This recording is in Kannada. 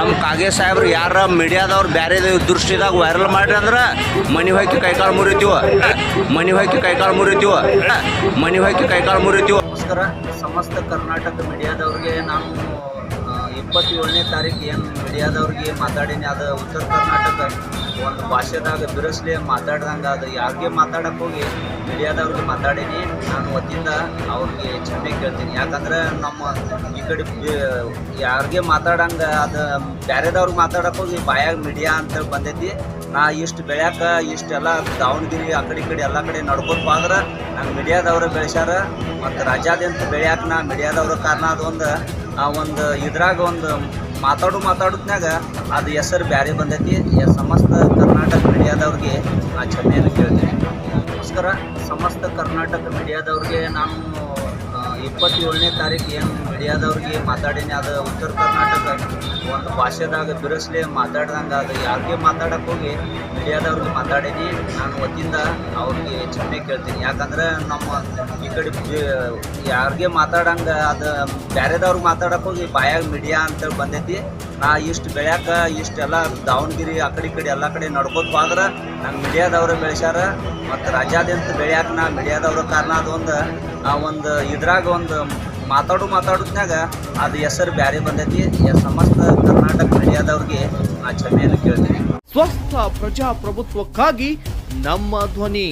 ನಮ್ಮ ಕಾಗೆ ಸಾಹೇಬ್ರು ಯಾರ ಮೀಡಿಯಾದವ್ರು ಬೇರೆ ದೃಷ್ಟಿದಾಗ ವೈರಲ್ ಮಾಡ್ರಿ ಅಂದ್ರೆ ಮನಿ ಹೊಯ್ಕಿ ಕೈಕಾಲು ಮುರಿತೀವ. ಮನಿ ಹೊಯ್ಕಿ ಕೈಕಾಲು ಮುರಿತೀವ. ಮನಿ ಹೊಯ್ಕಿ ಕೈಕಾಲು ಮುರಿತೀವ. ನಮಸ್ಕಾರ, ಸಮಸ್ತ ಕರ್ನಾಟಕ ಮೀಡಿಯಾದವ್ರಿಗೆ ನಾನು ಇಪ್ಪತ್ತೇಳನೇ ತಾರೀಕು ಏನು ಮೀಡಿಯಾದವ್ರಿಗೆ ಮಾತಾಡೀನಿ, ಅದು ಉತ್ತರ ಕರ್ನಾಟಕ ಒಂದು ಭಾಷೆದಾಗ ಬಿರುಸ್ಲಿ ಮಾತಾಡ್ದಂಗೆ ಅದು ಯಾರಿಗೆ ಮಾತಾಡಕ್ಕೆ ಹೋಗಿ ಮೀಡಿಯಾದವ್ರಿಗೆ ಮಾತಾಡೀನಿ, ನಾನು ವತಿಯಿಂದ ಅವ್ರಿಗೆ ಕ್ಷಮೆ ಕೇಳ್ತೀನಿ. ಯಾಕಂದ್ರೆ ನಮ್ಮ ಈ ಕಡೆ ಯಾರಿಗೆ ಮಾತಾಡಂಗೆ ಅದು ಬೇರೆದವ್ರಿಗೆ ಮಾತಾಡಕ್ಕೆ ಹೋಗಿ ಬಾಯಾಗ ಮೀಡಿಯಾ ಅಂತ ಬಂದೈತಿ. ನಾ ಇಷ್ಟು ಬೆಳ್ಯಾಕ, ಇಷ್ಟೆಲ್ಲ ದಾವಣಗೆರೆ ಆ ಕಡೆ ಕಡೆ ಎಲ್ಲ ಕಡೆ ನಡ್ಕೊತ ಹೋದ್ರೆ ನಂಗೆ ಮೀಡಿಯಾದವ್ರು ಬೆಳೆಸ್ಯಾರ, ಮತ್ತು ರಾಜ್ಯಾದ್ಯಂತ ಬೆಳ್ಯಾಕ ನಾ ಮೀಡಿಯಾದವ್ರ ಕಾರಣ ಅದು ಒಂದು ಆ ಒಂದು ಇದ್ರಾಗ ಒಂದು ಮಾತಾಡು ಮಾತಾಡೋದ್ನಾಗ ಅದು ಹೆಸರು ಬ್ಯಾರಿ ಬಂದೈತಿ. ಸಮಸ್ತ ಕರ್ನಾಟಕ ಮೀಡಿಯಾದವ್ರಿಗೆ ನಾ ಕ್ಷಮೆಯನ್ನು ಕೇಳ್ತೀನಿ. ನಮಸ್ಕಾರ. ಸಮಸ್ತ ಕರ್ನಾಟಕ ಮೀಡಿಯಾದವ್ರಿಗೆ ನಾನು ಇಪ್ಪತ್ತೇಳನೇ ತಾರೀಕು ಏನು ಮೀಡಿಯಾದವ್ರಿಗೆ ಮಾತಾಡೀನಿ, ಅದು ಉತ್ತರ ಕರ್ನಾಟಕ. ಒಂದು ಭಾಷೆದಾಗ ಬಿರುಸ್ಲಿ ಮಾತಾಡ್ದಂಗೆ ಅದು. ಯಾರಿಗೆ ಮಾತಾಡಕ್ಕೆ ಹೋಗಿ ಮೀಡಿಯಾದವ್ರಿಗೆ ಮಾತಾಡೀನಿ, ನಾನು ವತಿಯಿಂದ ಅವ್ರಿಗೆ ಕ್ಷಮೆ ಕೇಳ್ತೀನಿ. ಯಾಕಂದ್ರೆ ನಮ್ಮ ಈ ಕಡೆ ಯಾರಿಗೆ ಮಾತಾಡಂಗೆ ಅದು ಬೇರೆದವ್ರಿಗೆ ಮಾತಾಡಕ್ಕೆ ಹೋಗಿ ಬಾಯಾಗ ಮೀಡಿಯಾ ಅಂತೇಳಿ ಬಂದೈತಿ. ನಾ ಇಷ್ಟು ಬೆಳ್ಯಾಕ, ಇಷ್ಟೆಲ್ಲ ದಾವಣಗೆರೆ ಆ ಕಡೆ ಕಡೆ ಎಲ್ಲ ಕಡೆ ನಡ್ಕೊತ ಅಂದ್ರೆ ನಂಗೆ ಮೀಡಿಯಾದವ್ರು ಬೆಳೆಸ್ಯಾರ. ಮತ್ತು ರಾಜ್ಯಾದ್ಯಂತ ಬೆಳ್ಯಾಕ ನಾ ಮೀಡಿಯಾದವ್ರ ಕಾರಣ ಅದೊಂದು ಆ ಒಂದು ಇದ್ರಾಗ ಒಂದು ಮಾತಾಡು ಮಾತಾಡೋದ್ನಾಗ ಅದು ಹೆಸರು ಬ್ಯಾರೆ ಬಂದೈತಿ. ಸಮಸ್ತ ಕರ್ನಾಟಕ ಮೀಡಿಯಾದವ್ರಿಗೆ ನಾ ಕ್ಷಮೆಯನ್ನು ಕೇಳ್ತೀನಿ. ಸ್ವಸ್ಥ ಪ್ರಜಾಪ್ರಭುತ್ವಕ್ಕಾಗಿ ನಮ್ಮ ಧ್ವನಿ.